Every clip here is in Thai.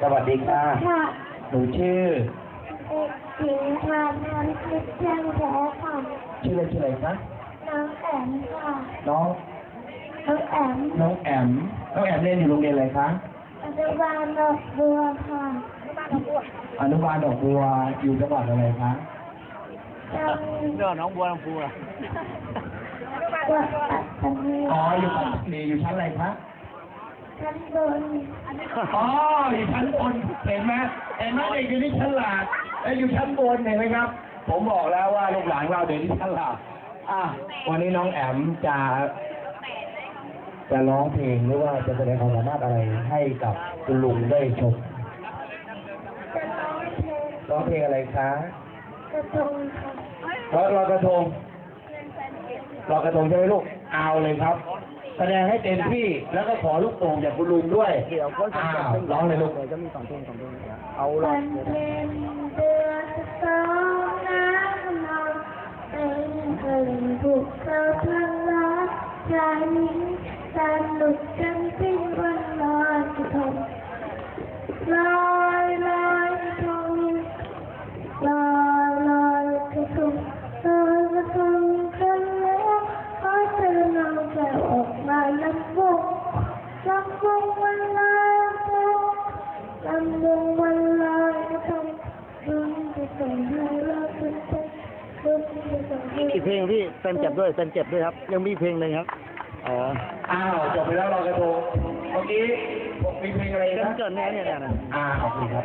สวัสดีค่ะ ค่ะหนูชื่อ เด็กหญิงทานนนท์คิดเชียงแท้ค่ะ ชื่ออะไรชื่ออะไรคะ น้องแอมค่ะ น้อง น้องแอมน้องแอม น้องแอมเรียนอยู่โรงเรียนอะไรคะ อนุบาลดอกบัวค่ะอนุบาลดอกบัวอยู่จังหวัดอะไรคะ จังเรื่องน้องบัวลำพูอะ หวัดปัตตานีอ๋อ อยู่ปัตตานีอยู่ชั้นอะไรคะ ชั้นบนอ๋ออยู่ชั้นบนเห็นไหมเห็นไหมเด็กอยู่ที่ฉลาดเอ้ยอยู่ชั้นบนเห็นไหมครับ ผมบอกแล้วว่าลูกหลานเราเด็กที่ฉลาดอะวันนี้น้องแอมจะจะร้องเพลงหรือว่าจะแสดงความสามารถอะไรให้กับคุณลุงได้ชมจะร้องเพลงร้องเพลงอะไรคะกระทงค่ะรอยลอยกระทงลอยกระทงใช่ไหมลูกเอาเลยครับ แสดงให้เต็มที่แล้วก็ขอลูกโป่งจากคุณลุงด้วยเดี๋ยวก็จะอ้าวร้องเลยลูกเดี๋ยวจะมีสองเพลงสองเพลงเอาละวันเพ็ญเดือนสอง ลอยกระทงลำวงวันลอยกระทงคุณจะส่งให้เราคุณจะคุณจะส่งให้อีกเพลงพี่เต็มเจ็บด้วยเต็มเจ็บด้วยครับ ยังมีเพลงหนึ่งครับอ๋ออ้าวจบไปแล้วลอยกระทงเมื่อกี้มีเพลงอะไรเกินนะเกินแน่เนี่ยนะอ่าขอบคุณครับ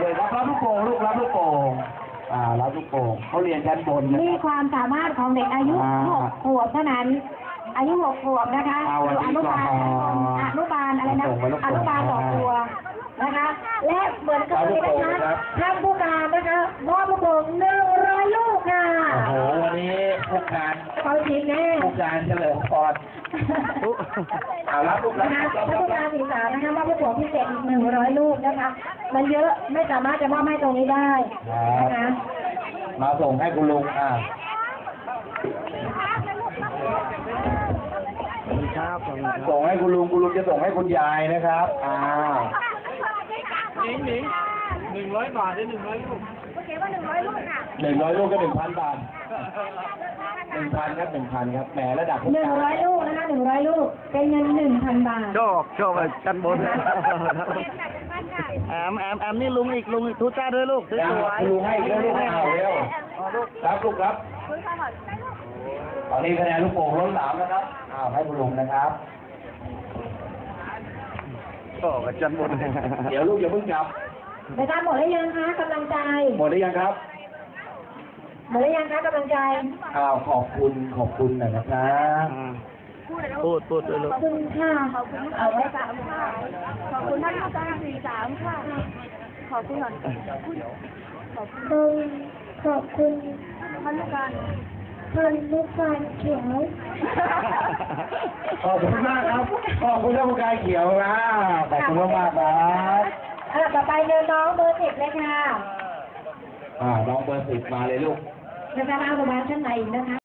เลยครับรับลูกโป่งลูกรับลูกโป่งอ่ารับลูกโป่งเขาเรียนชั้นบนนะนี่ครับความสามารถของเด็กอายุอ่าหกขวบเท่านั้น อายุหกขวบนะคะอ่าวันอยู่นี้อนุบาลก็อนุบาลอะไรนะส่งมาลูกอนุบาลดอกบัวนะคะ และเหมือนกับนี้นะคะครับท่านผู้การนะคะมอบลูกโป่งหนึ่งร้อยลูกค่ะโอ้โหวันนี้ผู้การ เขาทีมแน่ผู้การเฉลิมพรเอารับลูกรับนะคะรับท่านผู้รัการศึกษานะคะมอบลูกโป่งพิเศษอีกหนึ่งร้อยลูกนะคะ มันเยอะไม่สามารถจะมอบให้ตรงนี้ได้ครับนะคะมาส่งให้คุณลุงอ่าครับขอบคุณครับ ส่งให้คุณลุงคุณลุงจะส่งให้คุณยายนะครับอ้าหนิงหนิงหนึ่งร้อยบาทได้หนึ่งร้อยลูก หนึ่งร้อยลูกก็หนึ่งพันบาท นึ่งพันครับหนึ่งพันครับแหมระดับหนึ่งร้อยลูกนะคะหนึ่งร้อยลูก เป็นเงินหนึ่งพันบาทชอบชอบชั้นบนแอมแอมแอมนี่ลุงอีกลุงอีกทุจ้าด้วยลูกสนะวยครูให้อีกแล้วลูกเอาเร็วครับลูกครับตอนนี้คะแนนลูกโป่งล้นหลามนะครับอ้าวให้คุณลุงนะครับๆชอบกับชั้นบนเดี๋ยวลูกอย่าเพิ่งจับไปทำหมดหรือยังคะกำลังใจ หมดหรือยังครับ หมดหรือยังคะกำลังใจ อ้าวขอบคุณขอบคุณหน่อยนะครับอ่าพูดพูดด้วยลูขกอบคุณค่ะเอาไว้ค่ะ ขอบคุณท่านอาจารย์สี่สามค่ะ ขอบคุณก่อนขอบคุณขอบคุณท่านอาจารย์ท่านลูกฟานเขียวขอบคุณมากครับ ขอบคุณท่านผู้การเขียวนะขอบคุณมากๆครับอะต่อไปเดินน้องเบอร์สิบเลยค่ะอ่าน้องเบอร์สิบมาเลยลูก นะคะเอาปร